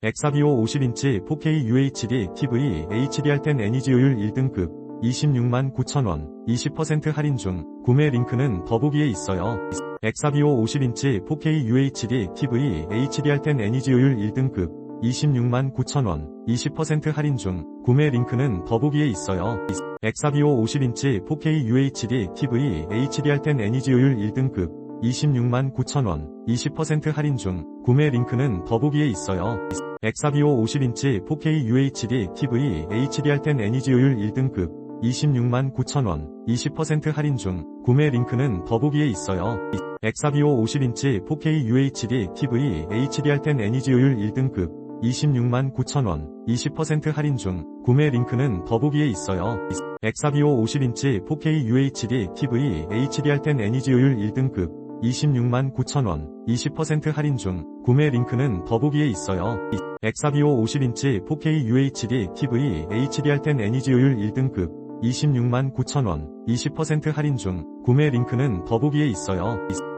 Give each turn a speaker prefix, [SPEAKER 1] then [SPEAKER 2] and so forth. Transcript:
[SPEAKER 1] 엑사비오 50인치 4K UHD TV HDR10 애니지효율 1등급 26만 9천원 20% 할인 중 구매 링크는 더보기에 있어요. 엑사비오 50인치 4K UHD TV HDR10 애니지효율 1등급 26만 9천원 20% 할인 중 구매 링크는 더보기에 있어요. 엑사비오 50인치 4K UHD TV HDR10 애니지효율 1등급 26만 9천원 20% 할인 중 구매 링크는 더보기에 있어요. 엑사비오 50인치 4K UHD TV HDR10 애니지효율 1등급 26만 9천원 20% 할인 중 구매 링크는 더보기에 있어요. 엑사비오 50인치 4K UHD TV HDR10 애니지효율 1등급 26만 9천원 20% 할인 중 구매 링크는 더보기에 있어요. 엑사비오 50인치 4K UHD TV HDR10 애니지효율 1등급 26만 9천원 20% 할인 중 구매 링크는 더보기에 있어요. 엑사비오 50인치 4K UHD TV HDR10 애니지효율 1등급 26만 9천원 20% 할인 중 구매 링크는 더보기에 있어요.